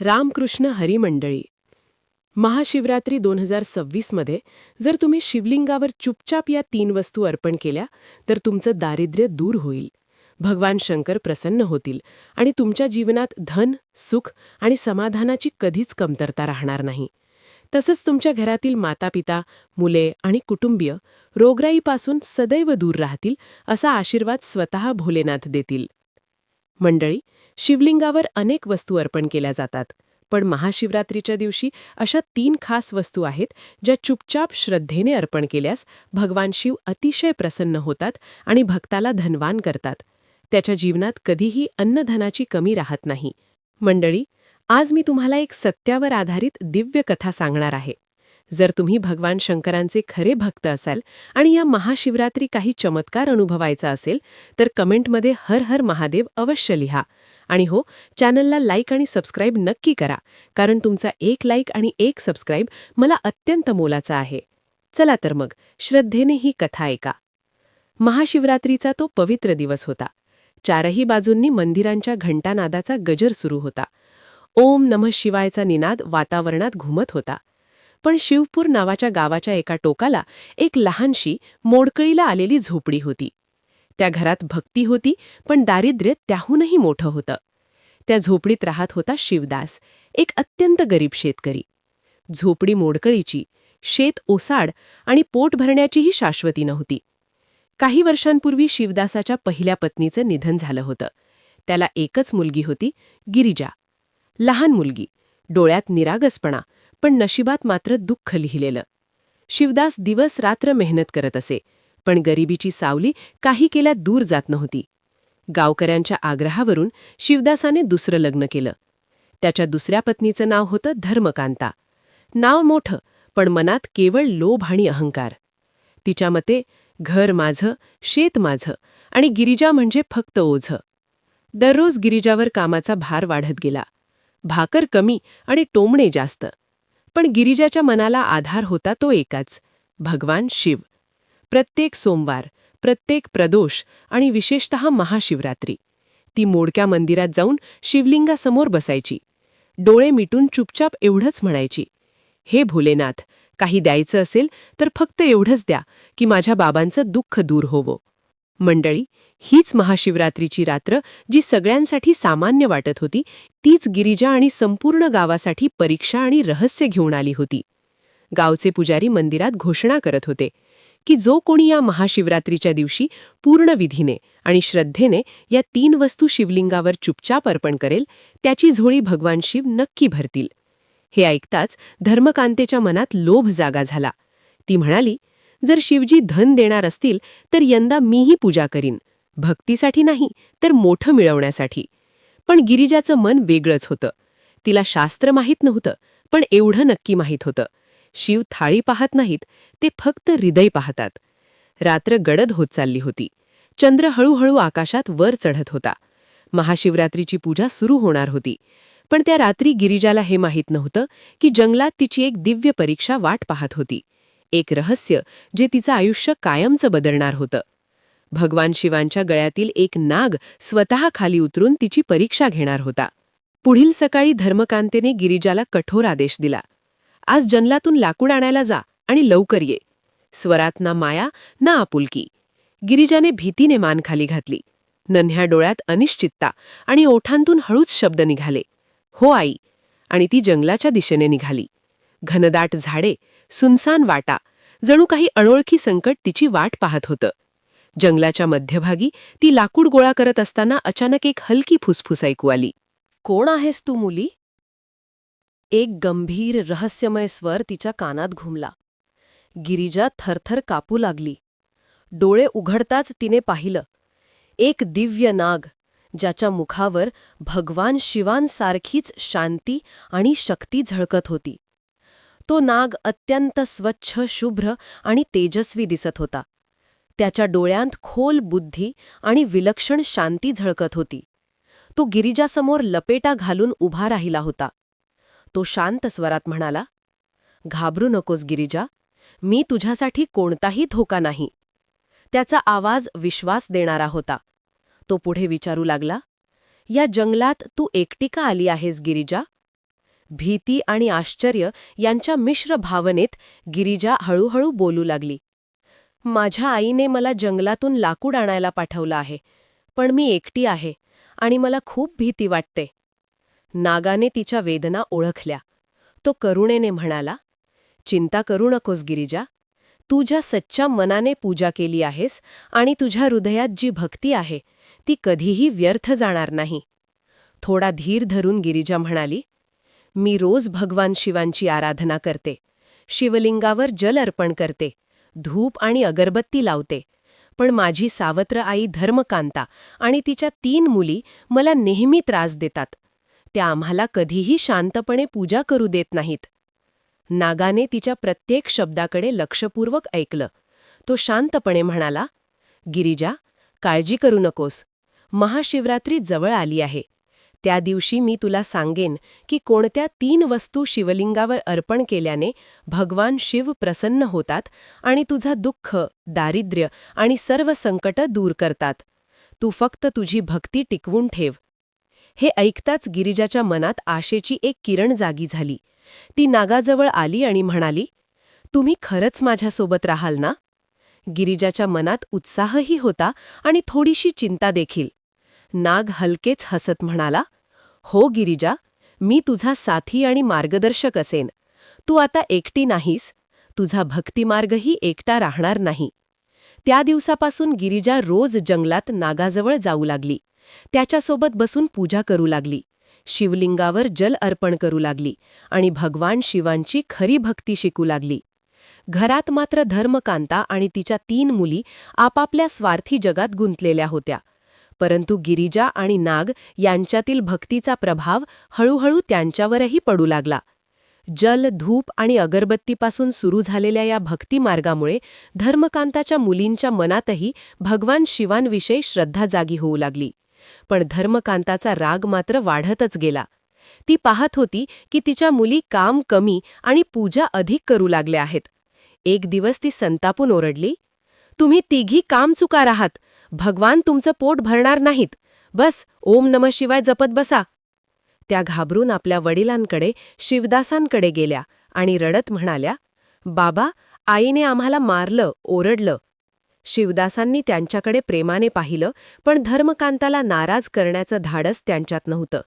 रामकृष्ण हरिमंडळी. महाशिवरात्री दोन हजार सव्वीसमध्ये जर तुम्ही शिवलिंगावर चुपचाप या तीन वस्तू अर्पण केल्या तर तुमचं दारिद्र्य दूर होईल. भगवान शंकर प्रसन्न होतील आणि तुमच्या जीवनात धन सुख आणि समाधानाची कधीच कमतरता राहणार नाही. तसंच तुमच्या घरातील मातापिता मुले आणि कुटुंबीय रोगराईपासून सदैव दूर राहतील असा आशीर्वाद स्वतः भोलेनाथ देतील. मंडळी शिवलिंगावर अनेक वस्तू अर्पण केल्या जातात पण महाशिवरात्रीच्या दिवशी अशा तीन खास वस्तू आहेत ज्या चुपचाप श्रद्धेने अर्पण केल्यास भगवान शिव अतिशय प्रसन्न होतात आणि भक्ताला धनवान करतात. त्याच्या जीवनात कधीही अन्नधनाची कमी राहत नाही. मंडळी आज मी तुम्हाला एक सत्यावर आधारित दिव्य कथा सांगणार आहे. जर तुम्ही भगवान शंकरांचे खरे भक्त असाल आणि या महाशिवरात्री काही चमत्कार अनुभवायचा असेल तर कमेंटमध्ये हर हर महादेव अवश्य लिहा. आणि हो चॅनलला लाईक आणि सबस्क्राईब नक्की करा कारण तुमचा एक लाईक आणि एक सबस्क्राईब मला अत्यंत मोलाचा आहे. चला तर मग श्रद्धेने ही कथा ऐका. महाशिवरात्रीचा तो पवित्र दिवस होता. चारही बाजूंनी मंदिरांच्या घंटानादाचा गजर सुरू होता. ओम नमः शिवायचा निनाद वातावरणात घुमत होता. पण शिवपूर नावाच्या गावाच्या एका टोकाला एक लहानशी मोडकळीला आलेली झोपडी होती. त्या घरात भक्ती होती पण दारिद्र्य त्याहूनही मोठं होतं. त्या झोपडीत राहत होता शिवदास एक अत्यंत गरीब शेतकरी. झोपडी मोडकळीची शेत ओसाड आणि पोट भरण्याचीही शाश्वती नव्हती. काही वर्षांपूर्वी शिवदासाच्या पहिल्या पत्नीचं निधन झालं होतं. त्याला एकच मुलगी होती गिरिजा. लहान मुलगी डोळ्यात निरागसपणा पण नशिबात मात्र दुःख लिहिलेलं. शिवदास दिवस रात्र मेहनत करत असे पण गरिबीची सावली काही केल्या दूर जात नव्हती. गावकऱ्यांच्या आग्रहावरून शिवदासाने दुसरं लग्न केलं. त्याच्या दुसऱ्या पत्नीचं नाव होतं धर्मकांता. नाव मोठं पण मनात केवळ लोभ आणि अहंकार. तिच्या मते घर माझं शेत माझं आणि गिरिजा म्हणजे फक्त ओझं. दररोज गिरिजावर कामाचा भार वाढत गेला. भाकर कमी आणि टोमणे जास्त. पण गिरिजाच्या मनाला आधार होता तो एकाच. भगवान शिव. प्रत्येक सोमवार प्रत्येक प्रदोष आणि विशेषतः महाशिवरात्री. ती मोडक्या मंदिरात जाऊन शिवलिंगासमोर बसायची. डोळे मिटून चुपचाप एवढंच म्हणायची हे भोलेनाथ काही द्यायचं असेल तर फक्त एवढंच द्या की माझ्या बाबांचं दुःख दूर होवो. मंडळी हीच महाशिवरात्रीची रात्र जी सगळ्यांसाठी सामान्य वाटत होती तीच गिरिजा आणि संपूर्ण गावासाठी परीक्षा आणि रहस्य घेऊन आली होती. गावचे पुजारी मंदिरात घोषणा करत होते की जो कोणी या महाशिवरात्रीच्या दिवशी पूर्ण विधीने आणि श्रद्धेने या तीन वस्तू शिवलिंगावर चुपचाप अर्पण करेल त्याची झोळी भगवान शिव नक्की भरतील. हे ऐकताच धर्मकांतेच्या मनात लोभ जागा झाला. ती म्हणाली जर शिवजी धन देणार असतील तर यंदा मीही पूजा करीन. भक्तीसाठी नाही तर मोठं मिळवण्यासाठी. पण गिरिजाचं मन वेगळंच होतं. तिला शास्त्र माहीत नव्हतं पण एवढं नक्की माहीत होतं. शिव थाळी पाहत नाहीत ते फक्त हृदय पाहतात. रात्र गडद होत चालली होती. चंद्र हळूहळू आकाशात वर चढत होता. महाशिवरात्रीची पूजा सुरू होणार होती. पण त्या रात्री गिरिजाला हे माहीत नव्हतं की जंगलात तिची एक दिव्य परीक्षा वाट पाहत होती. एक रहस्य जे तिचं आयुष्य कायमचं बदलणार होतं. भगवान शिवांच्या गळ्यातील एक नाग स्वतः खाली उतरून तिची परीक्षा घेणार होता. पुढील सकाळी धर्मकांतेने गिरिजाला कठोर आदेश दिला. आज जंगलातून लाकूड आणायला जा आणि लवकर ये. स्वरात ना माया ना आपुलकी. गिरिजाने भीतीने मान खाली घातली. नन्ह्या डोळ्यात अनिश्चितता आणि ओठांतून हळूच शब्द निघाले. हो आई. आणि ती जंगलाच्या दिशेने निघाली. घनदाट झाडे सुनसान वाटा. जणू काही अनोळखी संकट तिची वाट पाहत होतं. जंगलाच्या मध्यभागी ती लाकूड गोळा करत असताना अचानक एक हलकी फुसफुस ऐकू आली. कोण आहेस तू मुली? एक गंभीर रहस्यमय स्वर तिच्या कानात घुमला. गिरिजा थरथर कापू लागली. डोळे उघडताच तिने पाहिलं. एक दिव्य नाग ज्याच्या मुखावर भगवान शिवांसारखीच शांती आणि शक्ती झळकत होती. तो नाग अत्यंत स्वच्छ शुभ्र आणि तेजस्वी दिसत होता. त्याच्या डोळ्यांत खोल बुद्धी आणि विलक्षण शांती झळकत होती. तो गिरिजासमोर लपेटा घालून उभा राहिला होता. तो शांत स्वरात म्हणाला घाबरू नकोस गिरिजा मी तुझ्यासाठी कोणताही धोका नाही. त्याचा आवाज विश्वास देणारा होता. तो पुढे विचारू लागला या जंगलात तू एकटी का आली आहेस गिरिजा? भीती आणि आश्चर्य यांच्या मिश्र भावनेत गिरिजा हळूहळू बोलू लागली. माझ्या आईने मला जंगलातून लाकूड आणायला पाठवलं आहे पण मी एकटी आहे आणि मला खूप भीती वाटते. नागाने तिच्या वेदना ओळखल्या. तो करुणेने म्हणाला चिंता करू नकोस गिरिजा. तू ज्या सच्च्या मनाने पूजा केली आहेस आणि तुझ्या हृदयात जी भक्ती आहे ती कधीही व्यर्थ जाणार नाही. थोडा धीर धरून गिरिजा म्हणाली मी रोज भगवान शिवांची आराधना करते. शिवलिंगावर जल अर्पण करते. धूप आणि अगरबत्ती लावते. पण माझी सावत्र आई धर्मकांता आणि तिच्या तीन मुली मला नेहमी त्रास देतात. त्या आम्हाला कधीही शांतपणे पूजा करू देत नाहीत. नागाने तिच्या प्रत्येक शब्दाकडे लक्षपूर्वक ऐकलं. तो शांतपणे म्हणाला गिरिजा काळजी करू नकोस. महाशिवरात्री जवळ आली आहे. त्या दिवशी मी तुला सांगेन की कोणत्या तीन वस्तू शिवलिंगावर अर्पण केल्याने भगवान शिव प्रसन्न होतात आणि तुझा दुःख दारिद्र्य आणि सर्व संकट दूर करतात. तू फक्त तुझी भक्ती टिकवून ठेव. हे ऐकताच गिरिजाच्या मनात आशेची एक किरण जागी झाली. ती नागाजवळ आली आणि म्हणाली तुम्ही खरंच माझ्यासोबत राहाल ना? गिरिजाच्या मनात उत्साहही होता आणि थोडीशी चिंता देखील. नाग हलकेच हसत म्हणाला हो गिरिजा मी तुझा साथी आणि मार्गदर्शक असेन. तू आता एकटी नाहीस तुझा भक्तिमार्गही एकटा राहणार नाही. त्या दिवसापासून गिरिजा रोज जंगलात नागाजवळ जाऊ लागली. त्याच्यासोबत बसून पूजा करू लागली. शिवलिंगावर जल अर्पण करू लागली आणि भगवान शिवांची खरी भक्ती शिकू लागली. घरात मात्र धर्मकांता आणि तिच्या तीन मुली आपापल्या स्वार्थी जगात गुंतलेल्या होत्या. परंतु गिरिजा आणि नाग यांच्यातील भक्तीचा प्रभाव हळूहळू त्यांच्यावरही पडू लागला. जल धूप आणि अगरबत्तीपासून सुरू झालेल्या या भक्तिमार्गामुळे धर्मकांताच्या मुलींच्या मनातही भगवान शिवांविषयी श्रद्धा जागी होऊ लागली. पण धर्मकांताचा राग मात्र वाढतच गेला. ती पाहत होती की तिच्या मुली काम कमी आणि पूजा अधिक करू लागल्या आहेत. एक दिवस ती संतापून ओरडली तुम्ही तिघी काम चुकार आहात. भगवान तुमचं पोट भरणार नाहीत. बस ओम नम शिवाय जपत बसा. त्या घाबरून आपल्या वडिलांकडे शिवदासांकडे गेल्या आणि रडत म्हणाल्या बाबा आईने आम्हाला मारलं ओरडलं. शिवदासांनी त्यांच्याकडे प्रेमाने पाहिलं पण धर्मकांताला नाराज करण्याचं धाडस त्यांच्यात नव्हतं.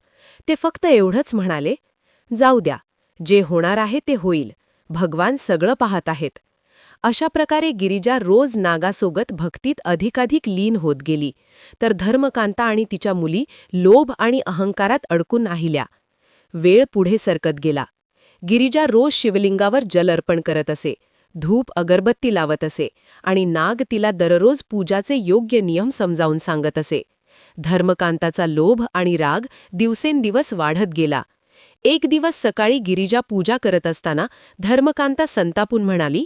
ते फक्त एवढंच म्हणाले जाऊ द्या जे होणार आहे ते होईल. भगवान सगळं पाहत आहेत. अशा प्रकारे गिरिजा रोज नागासोबत भक्तीत अधिकाधिक लीन होत गेली. तर धर्मकांता आणि तिच्या मुली लोभ आणि अहंकारात अडकून राहिल्या. वेळ पुढे सरकत गेला. गिरिजा रोज शिवलिंगावर जल अर्पण करत असे धूप अगरबत्ती लावत असे आणि नाग तिला दररोज पूजाचे योग्य नियम समजावून सांगत असे. धर्मकांताचा लोभ आणि राग दिवसेंदिवस वाढत गेला. एक दिवस सकाळी गिरिजा पूजा करत असताना धर्मकांता संतापून म्हणाली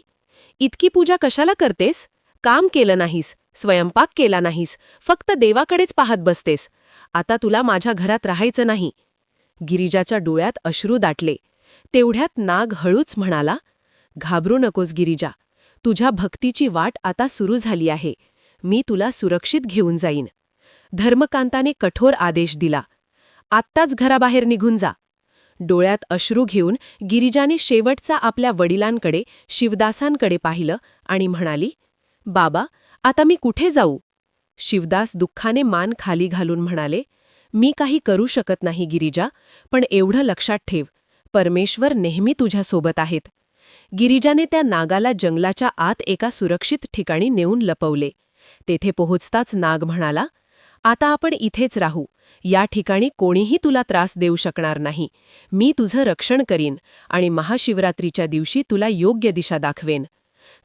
इतकी पूजा कशाला करतेस? काम केलं नाहीस स्वयंपाक केला नाहीस फक्त देवाकडेच पाहत बसतेस. आता तुला माझ्या घरात राहायचं नाही. गिरिजाच्या डोळ्यात अश्रू दाटले. तेवढ्यात नाग हळूच म्हणाला घाबरू नकोस गिरिजा. तुझ्या भक्तीची वाट आता सुरू झाली आहे. मी तुला सुरक्षित घेऊन जाईन. धर्मकांताने कठोर आदेश दिला. आत्ताच घराबाहेर निघून जा. डोळ्यात अश्रू घेऊन गिरिजाने शेवटचा आपल्या वडिलांकडे शिवदासांकडे पाहिलं आणि म्हणाली बाबा आता मी कुठे जाऊ? शिवदास दुःखाने मान खाली घालून म्हणाले मी काही करू शकत नाही गिरिजा पण एवढं लक्षात ठेव परमेश्वर नेहमी तुझ्यासोबत आहेत. गिरिजाने त्या नागाला जंगलाच्या आत एका सुरक्षित ठिकाणी नेऊन लपवले. तेथे पोहोचताच नाग म्हणाला आता आपण इथेच राहू. या ठिकाणी कोणीही तुला त्रास देऊ शकणार नाही. मी तुझं रक्षण करीन आणि महाशिवरात्रीच्या दिवशी तुला योग्य दिशा दाखवेन.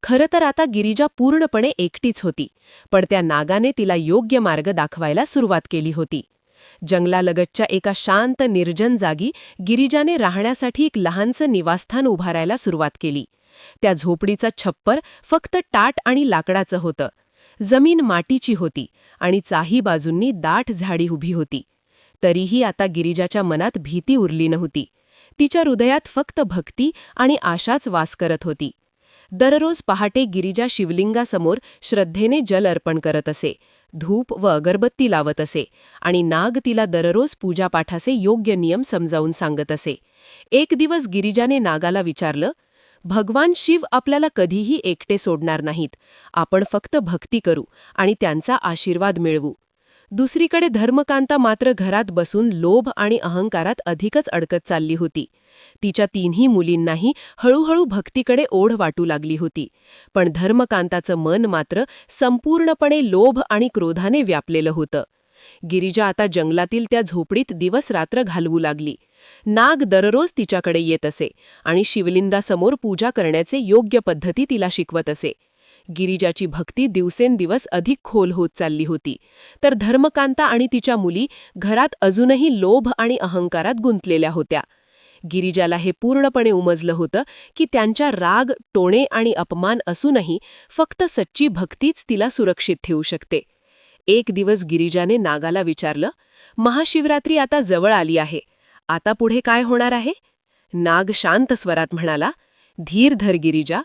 खरं तर आता गिरिजा पूर्णपणे एकटीच होती पण त्या नागाने तिला योग्य मार्ग दाखवायला सुरुवात केली होती. जंगलालगतच्या एका शांत निर्जन जागी गिरिजाने राहण्यासाठी एक लहानसं निवासस्थान उभारायला सुरुवात केली. त्या झोपडीचं छप्पर फक्त टाट आणि लाकडाचं होतं. जमीन माटीची होती आणि चाही बाजूंनी दाट झाडी उभी होती. तरीही आता गिरिजाच्या मनात भीती उरली नव्हती. तिच्या हृदयात फक्त भक्ती आणि आशाच वास करत होती. दररोज पहाटे गिरिजा शिवलिंगासमोर श्रद्धेने जल अर्पण करत असे धूप व अगरबत्ती लावत असे आणि नाग तिला दररोज पूजापाठाचे योग्य नियम समजावून सांगत असे. एक दिवस गिरिजाने नागाला विचारलं भगवान शिव आपल्याला कधीही एकटे सोडणार नाहीत. आपण फक्त भक्ती करू आणि त्यांचा आशीर्वाद मिळवू. दुसरीकडे धर्मकांता मात्र घरात बसून लोभ आणि अहंकारात अधिकच अडकत चालली होती. तिच्या तिन्ही मुलींनाही हळूहळू भक्तीकडे ओढ वाटू लागली होती. पण धर्मकांताचं मन मात्र संपूर्णपणे लोभ आणि क्रोधाने व्यापलेलं होतं. गिरिजा आता जंगलातील त्या झोपडीत दिवस रात्र घालवू लागली. नाग दररोज तिच्याकडे येत असे आणि शिवलिंगासमोर पूजा करण्याचे योग्य पद्धती तिला शिकवत असे. गिरिजाची भक्ती दिवसेंदिवस अधिक खोल होत चालली होती. तर धर्मकांता आणि तिच्या मुली घरात अजूनही लोभ आणि अहंकारात गुंतलेल्या होत्या. गिरिजाला हे पूर्णपणे उमजलं होतं की त्यांच्या राग टोणे आणि अपमान असूनही फक्त सच्ची भक्तीच तिला सुरक्षित ठेवू शकते. एक दिवस गिरिजाने नागाला विचारलं महाशिवरात्री आता जवळ आली आहे. आता पुढे काय होणार आहे? नाग शांत स्वरात म्हणाला धीर धर गिरिजा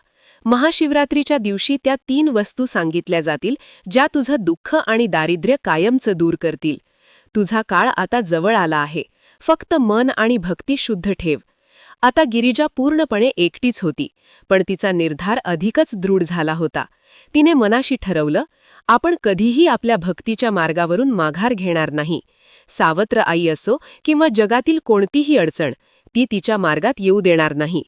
महाशिवरात्रीच्या दिवशी त्या तीन वस्तू सांगितल्या जातील ज्या तुझं दुःख आणि दारिद्र्य कायमचं दूर करतील. तुझा काळ आता जवळ आला आहे. फक्त मन आणि भक्ती शुद्ध ठेव. आता गिरिजा पूर्णपणे एकटीच होती पण तिचा निर्धार अधिकच दृढ झाला होता. तिने मनाशी ठरवलं आपण कधीही आपल्या भक्तीच्या मार्गावरून माघार घेणार नाही. सावत्र आई असो किंवा जगातील कोणतीही अडचण ती तिच्या मार्गात येऊ देणार नाही.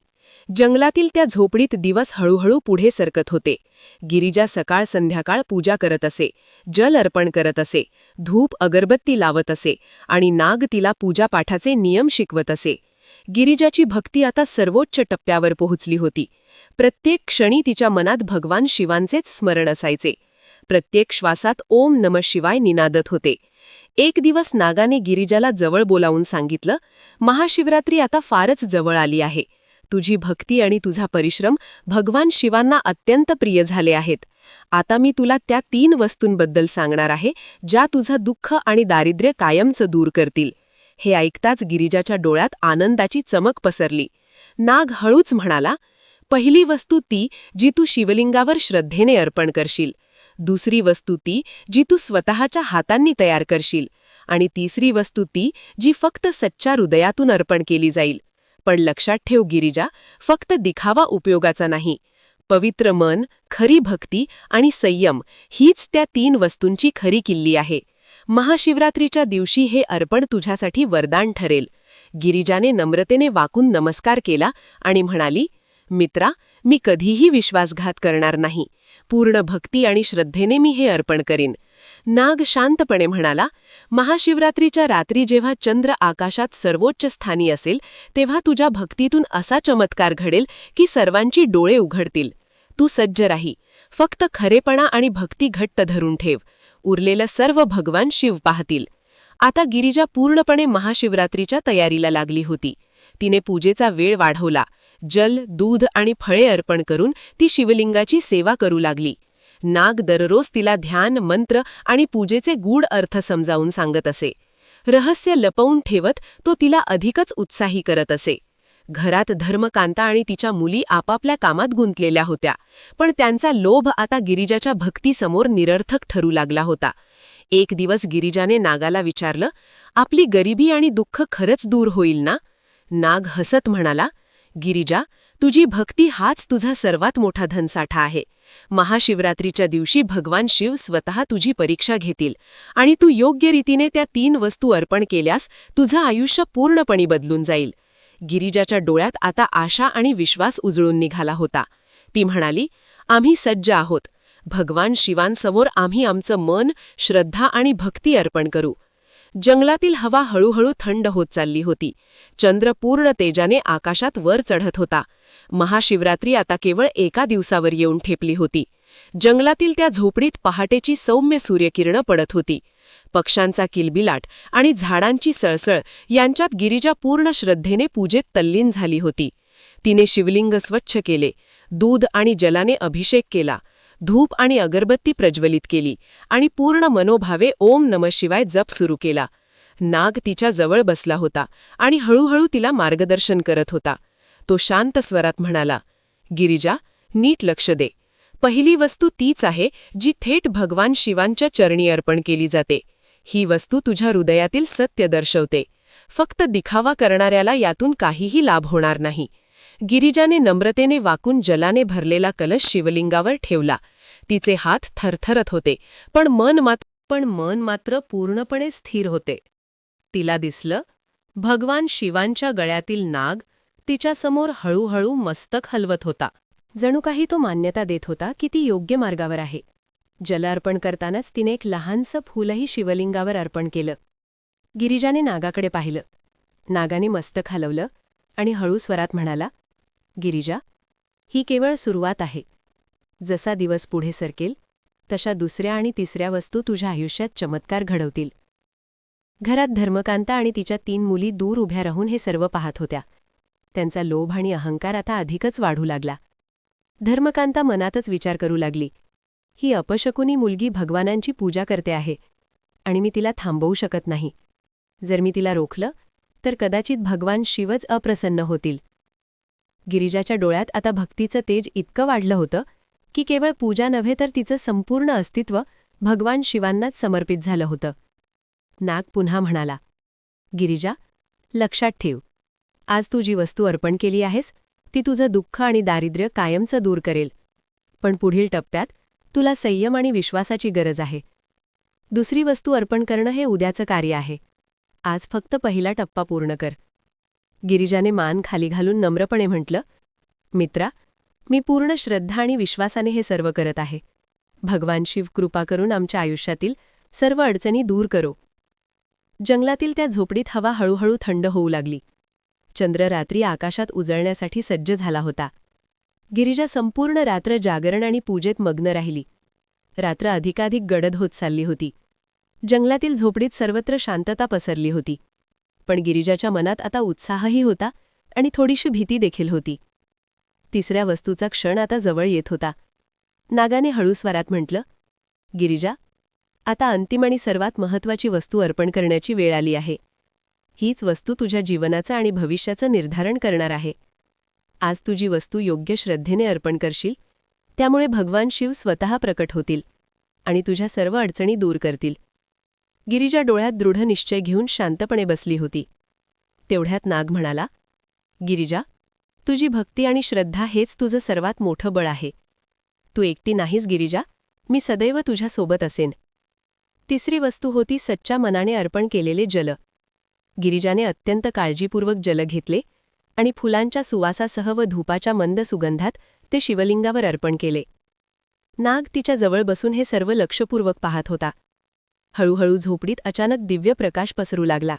जंगलातील त्या झोपडीत दिवस हळूहळू पुढे सरकत होते. गिरिजा सकाळ संध्याकाळ पूजा करत असे जल अर्पण करत असे धूप अगरबत्ती लावत असे आणि नाग तिला पूजापाठाचे नियम शिकवत असे. गिरिजाची भक्ती आता सर्वोच्च टप्प्यावर पोहोचली होती. प्रत्येक क्षणी तिच्या मनात भगवान शिवांचेच स्मरण असायचे. प्रत्येक श्वासात ओम नम शिवाय निनादत होते. एक दिवस नागाने गिरिजाला जवळ बोलावून सांगितलं महाशिवरात्री आता फारच जवळ आली आहे. तुझी भक्ती आणि तुझा परिश्रम भगवान शिवांना अत्यंत प्रिय झाले आहेत. आता मी तुला त्या तीन वस्तूंबद्दल सांगणार आहे ज्या तुझं दुःख आणि दारिद्र्य कायमचं दूर करतील. हे ऐकताच गिरिजाच्या डोळ्यात आनंदाची चमक पसरली. नाग हळूच म्हणाला पहिली वस्तू ती जी तू शिवलिंगावर श्रद्धेने अर्पण करशील. दुसरी वस्तू ती जी तू स्वतःच्या हातांनी तयार करशील. आणि तिसरी वस्तू ती जी फक्त सच्च्या हृदयातून अर्पण केली जाईल. पण लक्षात ठेव गिरिजा फक्त दिखावा उपयोगाचा नाही. पवित्र मन खरी भक्ती आणि संयम हीच त्या तीन वस्तूंची खरी किल्ली आहे. महाशिवरात्रीच्या दिवशी हे अर्पण तुझ्यासाठी वरदान ठरेल. गिरिजाने नम्रतेने वाकून नमस्कार केला आणि म्हणाली मित्रा मी कधीही विश्वासघात करणार नाही. पूर्ण भक्ती आणि श्रद्धेने मी हे अर्पण करीन. नाग शांतपणे म्हणाला महाशिवरात्रीच्या रात्री जेव्हा चंद्र आकाशात सर्वोच्च स्थानी असेल तेव्हा तुझ्या भक्तीतून असा चमत्कार घडेल की सर्वांची डोळे उघडतील. तू सज्ज राही. फक्त खरेपणा आणि भक्ती घट्ट धरून ठेव. उरलेलं सर्व भगवान शिव पाहतील. आता गिरिजा पूर्णपणे महाशिवरात्रीच्या तयारीला लागली होती. तिने पूजेचा वेळ वाढवला. जल दूध आणि फळे अर्पण करून ती शिवलिंगाची सेवा करू लागली. नाग दररोज तिला ध्यान मंत्र आणि पूजेचे गूढ अर्थ समजावून सांगत असे. रहस्य लपवून ठेवत तो तिला अधिकच उत्साही करत असे. घरात धर्मकांता आणि तिच्या मुली आपापल्या कामात गुंतलेल्या होत्या. पण त्यांचा लोभ आता गिरिजाच्या भक्तीसमोर निरर्थक ठरू लागला होता. एक दिवस गिरिजाने नागाला विचारलं आपली गरिबी आणि दुःख खरंच दूर होईल ना? नाग हसत म्हणाला गिरिजा तुझी भक्ती हाच तुझा सर्वात मोठा धनसाठा आहे. महाशिवरात्रीच्या दिवशी भगवान शिव स्वतः तुझी परीक्षा घेतील आणि तू योग्य रीतीने त्या तीन वस्तू अर्पण केल्यास तुझं आयुष्य पूर्णपणे बदलून जाईल. गिरिजाच्या डोळ्यात आता आशा आणि विश्वास उजळून निघाला होता. ती म्हणाली आम्ही सज्ज आहोत. भगवान शिवांसमोर आम्ही आमचं मन श्रद्धा आणि भक्ती अर्पण करू. जंगलातील हवा हळूहळू थंड होत चालली होती. चंद्र पूर्ण तेजाने आकाशात वर चढत होता. महाशिवरात्री आता केवळ एका दिवसावर येऊन ठेपली होती. जंगलातील त्या झोपडीत पहाटेची सौम्य सूर्यकिरणं पडत होती. पक्ष्यांचा किलबिलाट आणि झाडांची सळसळ यांच्यात गिरिजा पूर्ण श्रद्धेने पूजेत तल्लीन झाली होती. तिने शिवलिंग स्वच्छ केले दूध आणि जलाने अभिषेक केला धूप आणि अगरबत्ती प्रज्वलित केली आणि पूर्ण मनोभावे ओम नम शिवाय जप सुरू केला. नाग तिच्या जवळ बसला होता आणि हळूहळू तिला मार्गदर्शन करत होता. तो शांत स्वरात म्हणाला गिरिजा नीट लक्ष दे. पहिली वस्तू तीच आहे जी थेट भगवान शिवांच्या चरणी अर्पण केली जाते. ही वस्तू तुझ्या हृदयातील सत्य दर्शवते. फक्त दिखावा करणाऱ्याला यातून काहीही लाभ होणार नाही. गिरिजाने नम्रतेने वाकून जलाने भरलेला कलश शिवलिंगावर ठेवला. तिचे हात थरथरत होते पण मन मात्र पण मन मात्र पूर्णपणे स्थिर होते. तिला दिसलं भगवान शिवांच्या गळ्यातील नाग तिच्यासमोर हळूहळू मस्तक हलवत होता. जणू काही तो मान्यता देत होता की ती योग्य मार्गावर आहे. जल अर्पण करतानाच तिने एक लहानसं फूलही शिवलिंगावर अर्पण केलं. गिरिजाने नागाकडे पाहिलं. नागाने मस्तक हलवलं आणि हळू स्वरात म्हणाला गिरिजा ही केवळ सुरुवात आहे. जसा दिवस पुढे सरकेल तशा दुसऱ्या आणि तिसऱ्या वस्तू तुझ्या आयुष्यात चमत्कार घडवतील. घरात धर्मकांता आणि तिच्या तीन मुली दूर उभ्या राहून हे सर्व पाहत होत्या. त्यांचा लोभ आणि अहंकार आता अधिकच वाढू लागला. धर्मकांता मनातच विचार करू लागली. ही अपशकुनी मुलगी भगवानांची पूजा करते आहे आणि मी तिला थांबवू शकत नाही. जर मी तिला रोखलं तर कदाचित भगवान शिवच अप्रसन्न होतील. गिरिजाच्या डोळ्यात आता भक्तीचं तेज इतकं वाढलं होतं की केवळ पूजा नव्हे तर तिचं संपूर्ण अस्तित्व भगवान शिवांनाच समर्पित झालं होतं. नाग पुन्हा म्हणाला गिरिजा लक्षात ठेव. आज तू जी वस्तू अर्पण केली आहेस ती तुझं दुःख आणि दारिद्र्य कायमचं दूर करेल. पण पुढील टप्प्यात तुला संयम आणि विश्वासाची गरज आहे. दुसरी वस्तू अर्पण करणं हे उद्याचं कार्य आहे. आज फक्त पहिला टप्पा पूर्ण कर. गिरिजाने मान खाली घालून नम्रपणे म्हटलं मित्रा मी पूर्ण श्रद्धा आणि विश्वासाने हे सर्व करत आहे. भगवान शिव कृपा करून आमच्या आयुष्यातील सर्व अडचणी दूर करो. जंगलातील त्या झोपडीत हवा हळूहळू थंड होऊ लागली. चंद्र रात्री आकाशात उजळण्यासाठी सज्ज झाला होता. गिरिजा संपूर्ण रात्र जागरण आणि पूजेत मग्न राहिली. रात्र अधिकाधिक गडद होत चालली होती. जंगलातील झोपडीत सर्वत्र शांतता पसरली होती. पण गिरिजाच्या मनात आता उत्साहही होता आणि थोडीशी भीती देखील होती. तिसऱ्या वस्तूचा क्षण आता जवळ येत होता. नागाने हळूस्वारात म्हटलं गिरिजा आता अंतिम आणि सर्वात महत्वाची वस्तू अर्पण करण्याची वेळ आली आहे. हीच वस्तू तुझ्या जीवनाचं आणि भविष्याचं निर्धारण करणार आहे. आज तुझी वस्तू योग्य श्रद्धेने अर्पण करशील. त्यामुळे भगवान शिव स्वतः प्रकट होतील आणि तुझ्या सर्व अडचणी दूर करतील. गिरीजा डोळ्यात दृढ निश्चय घेऊन शांतपणे बसली होती. तेवढ्यात नाग म्हणाला गिरिजा तुझी भक्ती आणि श्रद्धा हेच तुझं सर्वात मोठं बळ आहे. तू एकटी नाहीस गिरिजा. मी सदैव तुझ्यासोबत असेन. तिसरी वस्तू होती सच्च्या मनाने अर्पण केलेले जल. गिरिजाने अत्यंत काळजीपूर्वक जल घेतले आणि फुलांच्या सुवासासह व धूपाच्या मंद सुगंधात ते शिवलिंगावर अर्पण केले. नाग तिच्या जवळ बसून हे सर्व लक्षपूर्वक पाहत होता. हळूहळू झोपडीत अचानक दिव्य प्रकाश पसरू लागला.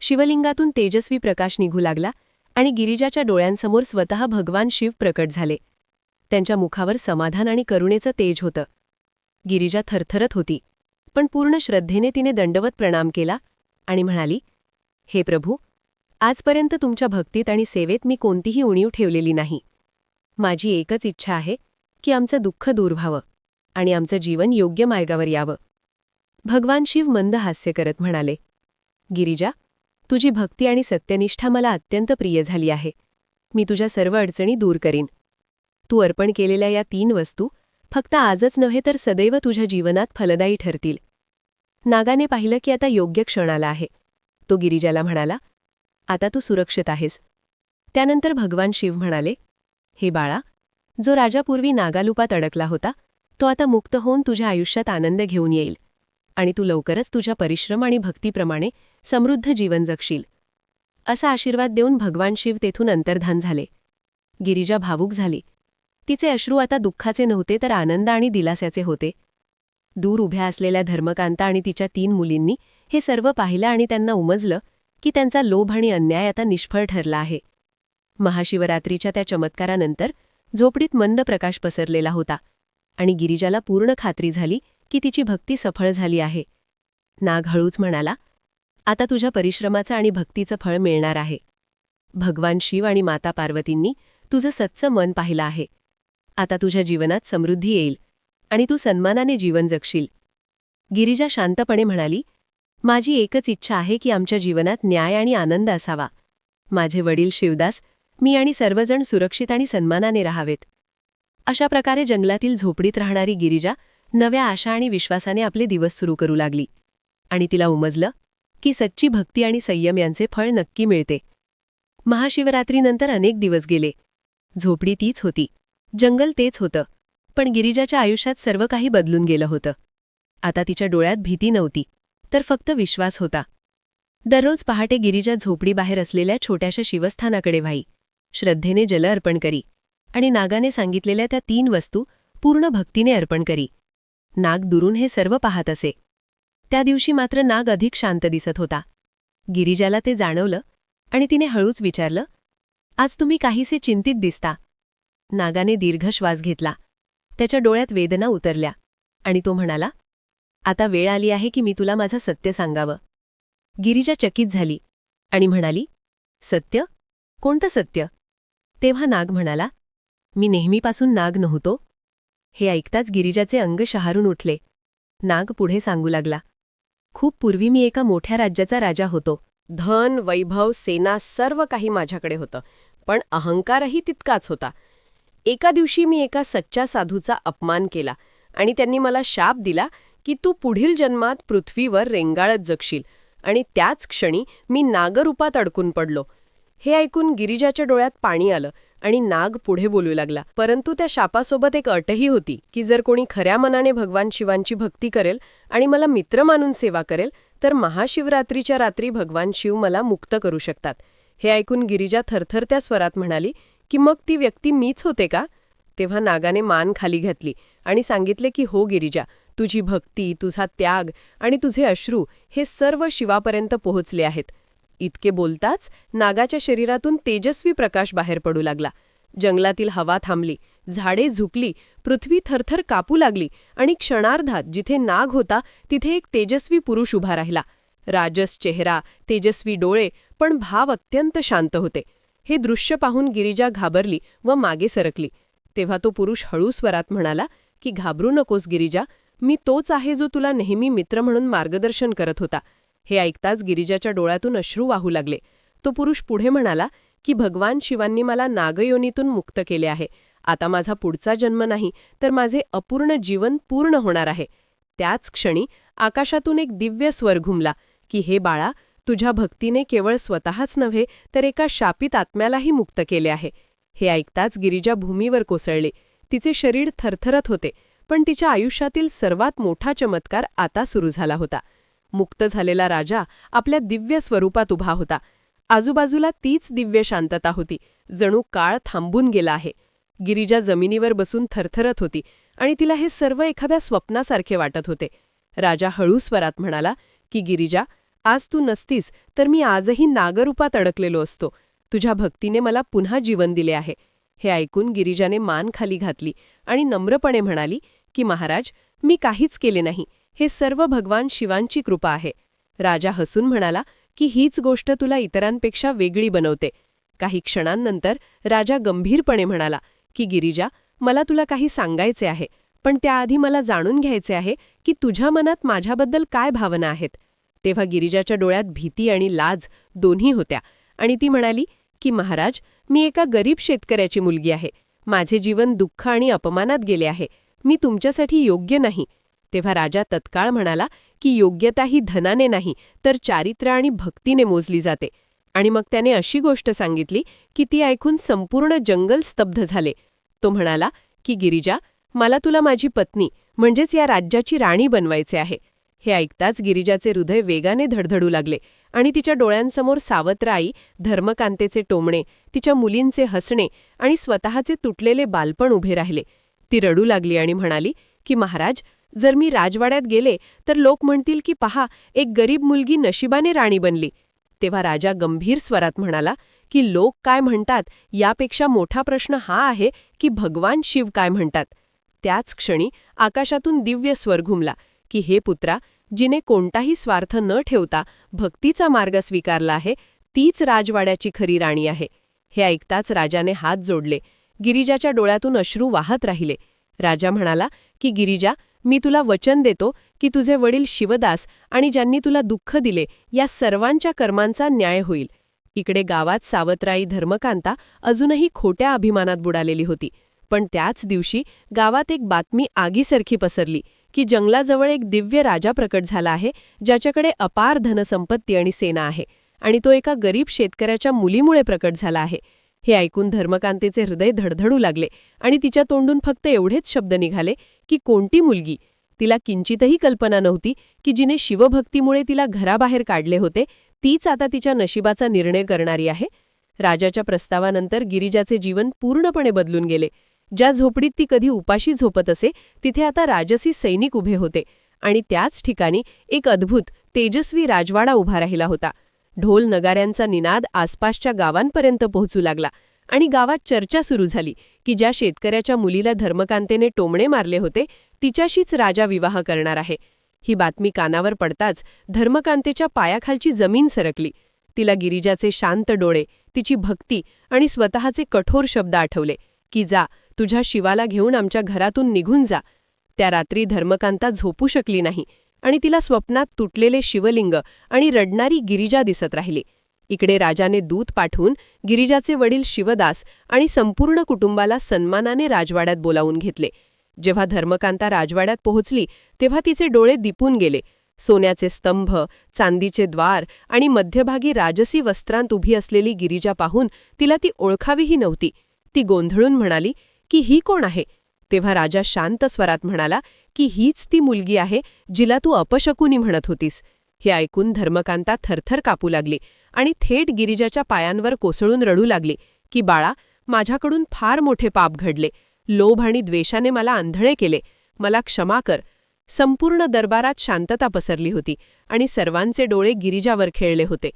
शिवलिंगातून तेजस्वी प्रकाश निघू लागला आणि गिरिजाच्या डोळ्यांसमोर स्वतः भगवान शिव प्रकट झाले. त्यांच्या मुखावर समाधान आणि करुणेचं तेज होतं. गिरिजा थरथरत होती पण पूर्ण श्रद्धेने तिने दंडवत प्रणाम केला आणि म्हणाली हे प्रभू आजपर्यंत तुमच्या भक्तीत आणि सेवेत मी कोणतीही उणीव ठेवलेली नाही. माझी एकच इच्छा आहे की आमचं दुःख दूर व्हावं आणि आमचं जीवन योग्य मार्गावर यावं. भगवान शिव मंद हास्य करत म्हणाले गिरिजा तुझी भक्ती आणि सत्यनिष्ठा मला अत्यंत प्रिय झाली आहे. मी तुझ्या सर्व अडचणी दूर करीन. तू अर्पण केलेल्या या तीन वस्तू फक्त आजच नव्हे तर सदैव तुझ्या जीवनात फलदायी ठरतील. नागाने पाहिलं की आता योग्य क्षण आला आहे. तो गिरिजाला म्हणाला आता तू सुरक्षित आहेस. त्यानंतर भगवान शिव म्हणाले हे बाळा जो राजापूर्वी नागालुपात अडकला होता तो आता मुक्त होऊन तुझ्या आयुष्यात आनंद घेऊन येईल आणि तू लवकरच तुझ्या परिश्रम आणि भक्तीप्रमाणे समृद्ध जीवन जगशील. असा आशीर्वाद देऊन भगवान शिव तेथून अंतर्धान झाले. गिरिजा भावूक झाली. तिचे अश्रू आता दुःखाचे नव्हते तर आनंद आणि दिलासाचे होते. दूर उभ्या असलेल्या धर्मकांता आणि तिच्या तीन मुलींनी हे सर्व पाहिलं आणि त्यांना उमजलं की त्यांचा लोभ आणि अन्याय आता निष्फळ ठरला आहे. महाशिवरात्रीच्या त्या चमत्कारानंतर झोपडीत मंद प्रकाश पसरलेला होता आणि गिरिजाला पूर्ण खात्री झाली की तिची भक्ती सफळ झाली आहे. नाग हळूच म्हणाला आता तुझ्या परिश्रमाचं आणि भक्तीचं फळ मिळणार आहे. भगवान शिव आणि माता पार्वतींनी तुझं सच्चं मन पाहिलं आहे. आता तुझ्या जीवनात समृद्धी येईल आणि तू सन्मानाने जीवन जगशील. गिरिजा शांतपणे म्हणाली माझी एकच इच्छा आहे की आमच्या जीवनात न्याय आणि आनंद असावा. माझे वडील शिवदास मी आणि सर्वजण सुरक्षित आणि सन्मानाने राहावेत. अशा प्रकारे जंगलातील झोपडीत राहणारी गिरिजा नव्या आशा आणि विश्वासाने आपले दिवस सुरू करू लागली. आणि तिला उमजलं की सच्ची भक्ती आणि संयम यांचे फळ नक्की मिळते. महाशिवरात्रीनंतर अनेक दिवस गेले. झोपडी तीच होती. जंगल तेच होतं. पण गिरिजाच्या आयुष्यात सर्व काही बदलून गेलं होतं. आता तिच्या डोळ्यात भीती नव्हती. तर फक्त विश्वास होता. दररोज पहाटे गिरीजा झोपडीबाहेर असलेल्या छोट्याशा शिवस्थानाकडे व्हाई. श्रद्धेने जल अर्पण करी आणि नागाने सांगितलेल्या त्या तीन वस्तू पूर्ण भक्तीने अर्पण करी. नाग दुरून हे सर्व पाहत असे. त्या दिवशी मात्र नाग अधिक शांत दिसत होता. गिरिजाला ते जाणवलं आणि तिने हळूच विचारलं आज तुम्ही काहीसे चिंतित दिसता. नागाने दीर्घ श्वास घेतला. त्याच्या डोळ्यात वेदना उतरल्या आणि तो म्हणाला आता वेळ आली आहे की मी तुला माझं सत्य सांगावं. गिरिजा चकित झाली आणि म्हणाली सत्य? कोणतं सत्य? तेव्हा नाग म्हणाला मी नेहमीपासून नाग नव्हतो. हे ऐकताच गिरिजाचे अंग शहारून उठले. नाग पुढे सांगू लागला खूप पूर्वी मी एका मोठ्या राज्याचा राजा होतो. धन वैभव सेना सर्व काही माझ्याकडे होतं पण अहंकारही तितकाच होता. एका दिवशी मी एका सच्च्या साधूचा अपमान केला आणि त्यांनी मला शाप दिला की तू पुढील जन्मात पृथ्वीवर रेंगाळत जगशील. आणि त्याच क्षणी मी नागरूपात अडकून पडलो. हे ऐकून गिरिजाच्या डोळ्यात पाणी आलं आणि नाग पुढे बोलू लागला. परंतु त्या शापासोबत एक अटही होती की जर कोणी खऱ्या मनाने भगवान शिवांची भक्ती करेल आणि मला मित्र मानून सेवा करेल तर महाशिवरात्रीच्या रात्री भगवान शिव मला मुक्त करू शकतात. हे ऐकून गिरिजा थरथरत्या स्वरात म्हणाली की मग ती व्यक्ती मीच होते का? तेव्हा नागाने मान खाली घातली आणि सांगितले की हो गिरिजा तुझी भक्ती तुझा त्याग आणि तुझे अश्रू हे सर्व शिवापर्यंत पोहोचले आहेत. इतके बोलताच नागाच्या शरीरातून तेजस्वी प्रकाश बाहेर पडू लागला. जंगलातील हवा थांबली झाडे झुकली पृथ्वी थरथर कापू लागली आणि क्षणार्धात जिथे नाग होता तिथे एक तेजस्वी पुरुष उभा राहिला. राजस चेहरा तेजस्वी डोळे पण भाव अत्यंत शांत होते. हे दृश्य पाहून गिरिजा घाबरली व मागे सरकली. तेव्हा तो पुरुष हळू स्वरात म्हणाला की घाबरू नकोस गिरिजा मी तोच आहे जो तुला नेहमी मित्र म्हणून मार्गदर्शन करत होता. हे ऐकताच गिरिजाच्या डोळ्यातून अश्रू वाहू लागले. तो पुरुष पुढे म्हणाला की भगवान शिवांनी मला नागयोनीतून मुक्त केले आहे. आता माझा पुढचा जन्म नाही तर माझे अपूर्ण जीवन पूर्ण होणार आहे. त्याच क्षणी आकाशातून एक दिव्य स्वर घुमला की हे बाळा तुझ्या भक्तीने केवळ स्वतःच नव्हे तर एका शापित आत्म्यालाही मुक्त केले आहे. हे ऐकताच गिरिजा भूमीवर कोसळले. तिचे शरीर थरथरत होते. पण तिच्या आयुष्यातील सर्वात मोठा चमत्कार आता सुरू झाला होता. मुक्त झालेला राजा आपल्या दिव्य स्वरूपात उभा होता. आजूबाजूला तीच दिव्य शांतता होती. जणू काळ थांबून गेला आहे. गिरिजा जमिनीवर बसून थरथरत होती आणि तिला हे सर्व एखाद्या स्वप्नासारखे वाटत होते. राजा हळू स्वरात म्हणाला की गिरिजा आज तू नसतीस तर मी आजही नागरूपात अडकलेलो असतो. तुझ्या भक्तीने मला पुन्हा जीवन दिले आहे. हे ऐकून गिरिजाने मान खाली घातली आणि नम्रपणे म्हणाली की महाराज मी काहीच केले नाही. हे सर्व भगवान शिवांची कृपा आहे. राजा हसून म्हणाला की हीच गोष्ट तुला इतरांपेक्षा वेगळी बनवते. काही क्षणांनंतर राजा गंभीरपणे म्हणाला की गिरिजा मला तुला काही सांगायचे आहे पण त्याआधी मला जाणून घ्यायचे आहे की तुझ्या मनात माझ्याबद्दल काय भावना आहेत. तेव्हा गिरिजाच्या डोळ्यात भीती आणि लाज दोन्ही होत्या आणि ती म्हणाली की महाराज मी एका गरीब शेतकऱ्याची मुलगी आहे. माझे जीवन दुःख आणि अपमानात गेले आहे. मी तुमच्यासाठी योग्य नाही. तेव्हा राजा तत्काळ म्हणाला की योग्यता ही धनाने नाही तर चारित्र्य आणि भक्तीने मोजली जाते. आणि मग त्याने अशी गोष्ट सांगितली की ती ऐकून संपूर्ण जंगल स्तब्ध झाले. तो म्हणाला की गिरिजा मला तुला माझी पत्नी म्हणजेच या राज्याची राणी बनवायचे आहे. हे ऐकताच गिरिजाचे हृदय वेगाने धडधडू लागले आणि तिच्या डोळ्यांसमोर सावत्र आई धर्मकांतेचे टोमणे तिच्या मुलींचे हसणे आणि स्वतःचे तुटलेले बालपण उभे राहिले. ती रडू लागली आणि म्हणाली की महाराज जर मी राजवाड्यात गेले तर लोक म्हणतील की पहा एक गरीब मुलगी नशिबाने राणी बनली. तेव्हा राजा गंभीर स्वरात म्हणाला की लोक काय म्हणतात यापेक्षा मोठा प्रश्न हा आहे की भगवान शिव काय म्हणतात. त्याच क्षणी आकाशातून दिव्य स्वर घुमला की हे पुत्रा जिने कोणताही स्वार्थ न ठेवता भक्तीचा मार्ग स्वीकारला आहे तीच राजवाड्याची खरी राणी आहे. हे ऐकताच राजाने हात जोडले गिरिजाच्या डोळ्यातून अश्रू वाहत राहिले. राजा म्हणाला की गिरिजा मी तुला वचन देतो की तुझे वडील शिवदास आणि ज्यांनी तुला दुःख दिले या सर्वांच्या कर्मांचा न्याय होईल. इकडे गावात सावत्राई धर्मकांता अजूनही खोट्या अभिमानात बुडालेली होती. पण त्याच दिवशी गावात एक बातमी आगीसारखी पसरली की जंगलाजवळ एक दिव्य राजा प्रकट झाला आहे ज्याच्याकडे अपार धनसंपत्ती आणि सेना आहे. आणि तो एका गरीब शेतकऱ्याच्या मुलीमुळे प्रकट झाला आहे. हे ऐकून धर्मकांतेचे हृदय धडधडू लागले आणि तिच्या तोंडून फक्त एवढेच शब्द निघाले की कोणती मुलगी? तिला किंचितही कल्पना नव्हती की जिने शिवभक्तीमुळे तिला घराबाहेर काढले होते तीच आता तिच्या नशिबाचा निर्णय करणारी आहे. राजाच्या प्रस्तावानंतर गिरिजाचे जीवन पूर्णपणे बदलून गेले. ज्या झोपडीत ती कधी उपाशी झोपत असे तिथे आता राजसी सैनिक उभे होते आणि त्याच ठिकाणी एक अद्भुत तेजस्वी राजवाडा उभा राहिला होता. ढोल नगाऱ्यांचा निनाद आसपासच्या गावांपर्यंत पोहोचू लागला आणि गावात चर्चा सुरू झाली की ज्या शेतकऱ्याच्या मुलीला धर्मकांतेने टोमणे मारले होते तिच्याशीच राजा विवाह करणार आहे. ही बातमी कानावर पडताच धर्मकांतेच्या पायाखालची जमीन सरकली. तिला गिरिजाचे शांत डोळे तिची भक्ती आणि स्वतःचे कठोर शब्द आठवले की जा तुझ्या शिवाला घेऊन आमच्या घरातून निघून जा. त्या रात्री धर्मकांता झोपू शकली नाही. आणि तिला स्वप्नात तुटलेले शिवलिंग आणि रडणारी गिरिजा दिसत राहिली. इकडे राजाने दूत पाठवून गिरिजाचे वडील शिवदास आणि संपूर्ण कुटुंबाला सन्मानाने राजवाड्यात बोलावून घेतले. जेव्हा धर्मकांता राजवाड्यात पोहोचली तेव्हा तिचे डोळे दिपून गेले. सोन्याचे स्तंभ चांदीचे द्वार आणि मध्यभागी राजसी वस्त्रांत उभी असलेली गिरिजा पाहून तिला ती ओळखावीही नव्हती. ती गोंधळून म्हणाली की ही कोण आहे? तेव्हा राजा शांत स्वरात म्हणाला की हीच ती मुलगी आहे जिला तू अपशकुनी म्हणत होतीस. हे ऐकून धर्मकांता थरथर कापू लागली आणि थेट गिरिजाच्या पायांवर कोसळून रडू लागली की बाळा माझ्याकडून फार मोठे पाप घडले. लोभ आणि द्वेषाने मला आंधळे केले. मला क्षमा कर. संपूर्ण दरबारात शांतता पसरली होती आणि सर्वांचे डोळे गिरिजावर खेळले होते.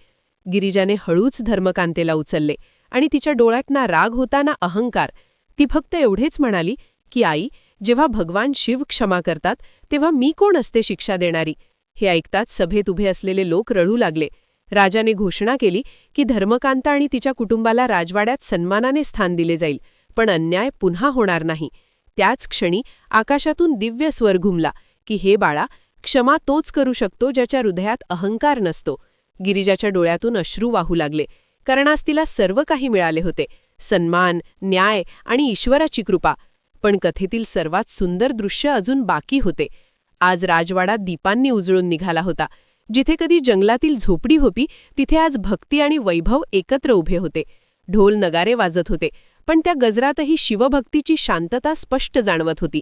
गिरिजाने हळूच धर्मकांतेला उचलले आणि तिच्या डोळ्यात ना राग होता ना अहंकार. ती फक्त एवढेच म्हणाली की आई जेव्हा भगवान शिव क्षमा करतात तेव्हा मी कोण असते शिक्षा देणारी? हे ऐकताच सभेत उभे असलेले लोक रडू लागले. राजाने घोषणा केली की धर्मकांता आणि तिच्या कुटुंबाला राजवाड्यात सन्मानाने स्थान दिले जाईल पण अन्याय पुन्हा होणार नाही. त्याच क्षणी आकाशातून दिव्य स्वर घुमला की हे बाळा क्षमा तोच करू शकतो ज्याच्या हृदयात अहंकार नसतो. गिरिजाच्या डोळ्यातून अश्रू वाहू लागले. कारण आज तिला सर्व काही मिळाले होते. सन्मान न्याय आणि ईश्वराची कृपा. पण कथेतील सर्वात सुंदर दृश्य अजून बाकी होते. आज राजवाडा दीपांनी उजळून निघाला होता. जिथे कधी जंगलातील झोपडी होती तिथे आज भक्ती आणि वैभव एकत्र उभे होते. ढोल नगारे वाजत होते पण त्या गजरातही शिवभक्तीची शांतता स्पष्ट जाणवत होती.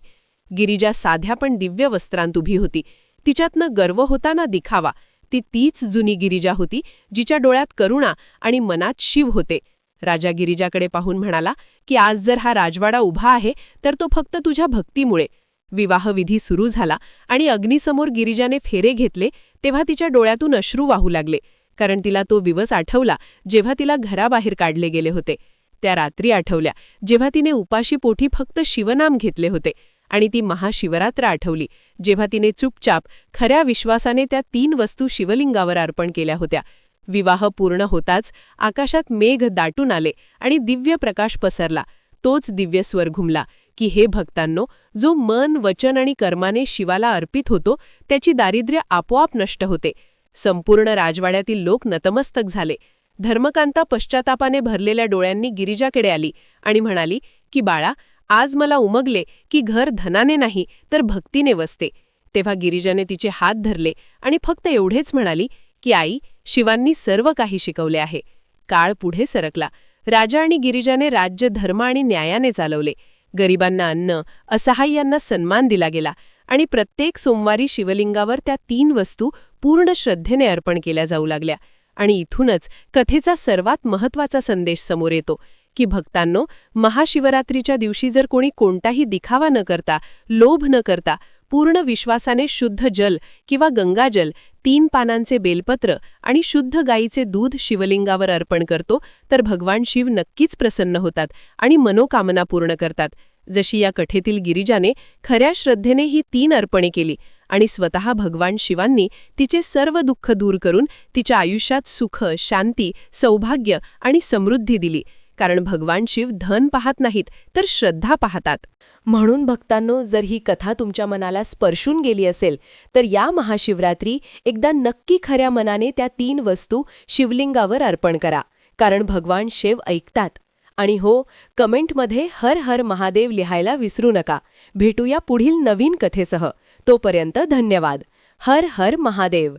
गिरिजा साध्या पण दिव्य वस्त्रांत उभी होती. तिच्यातनं गर्व होताना दिखावा. ती तीच जुनी गिरिजा होती जिच्या डोळ्यात करुणा आणि मनात शिव होते. राजा गिरिजाकडे पाहून म्हणाला की आज जर हा राजवाडा उभा आहे तर तो फक्त तुझ्या भक्तीमुळे. विवाहविधी सुरू झाला आणि अग्नीसमोर गिरिजाने फेरे घेतले तेव्हा तिच्या डोळ्यातून अश्रू वाहू लागले कारण तिला तो दिवस आठवला जेव्हा तिला घराबाहेर काढले गेले होते. त्या रात्री आठवल्या जेव्हा तिने उपाशी पोटी फक्त शिवनाम घेतले होते आणि ती महाशिवरात्र आठवली जेव्हा तिने चुपचाप खऱ्या विश्वासाने त्या तीन वस्तू शिवलिंगावर अर्पण केल्या होत्या विवाह पूर्ण होताच आकाशात मेघ दाटून आले आणि दिव्य प्रकाश पसरला. तोच दिव्य स्वर घुमला की हे भक्तांनो जो मन वचन आणि कर्माने शिवाला अर्पित होतो त्याची दारिद्र्य आपोआप नष्ट होते. संपूर्ण राजवाड्यातील लोक नतमस्तक झाले. धर्मकांता पश्चातापाने भरलेल्या डोळ्यांनी गिरिजाकडे आली आणि म्हणाली की बाळा आज मला उमगले की घर धनाने नाही तर भक्तीने वसते. तेव्हा गिरिजाने तिचे हात धरले आणि फक्त एवढेच म्हणाली की आई शिवांनी सर्व काही शिकवले आहे. काळ पुढे सरकला. राजा आणि गिरिजाने राज्य धर्म आणि न्यायाने चालवले. गरिबांना अन्न असहाय्यांना सन्मान दिला गेला आणि प्रत्येक सोमवारी शिवलिंगावर त्या तीन वस्तू पूर्ण श्रद्धेने अर्पण केल्या जाऊ लागल्या आणि इथूनच कथेचा सर्वात महत्त्वाचा संदेश समोर येतो की भक्तांनो महाशिवरात्रीच्या दिवशी जर कोणी कोणताही दिखावा न करता लोभ न करता पूर्ण विश्वासाने शुद्ध जल किंवा गंगाजल तीन पानांचे बेलपत्र आणि शुद्ध गायीचे दूध शिवलिंगावर अर्पण करतो तर भगवान शिव नक्कीच प्रसन्न होतात आणि मनोकामना पूर्ण करतात. जशी या कथेतील गिरिजाने खऱ्या श्रद्धेने ही तीन अर्पणे केली आणि स्वतः भगवान शिवांनी तिचे सर्व दुःख दूर करून तिच्या आयुष्यात सुख शांती सौभाग्य आणि समृद्धी दिली. कारण भगवान शिव धन पाहत नाहीत तर श्रद्धा पाहतात. म्हणून भक्तांनो जर ही कथा तुमच्या मनाला स्पर्शून गेली असेल तर या महाशिवरात्री एकदा नक्की खऱ्या मनाने त्या तीन वस्तू शिवलिंगावर अर्पण करा कारण भगवान शिव ऐकतात. आणि हो कमेंटमध्ये हर हर महादेव लिहायला विसरू नका. भेटूया पुढील नवीन कथेसह. तोपर्यंत धन्यवाद. हर हर महादेव.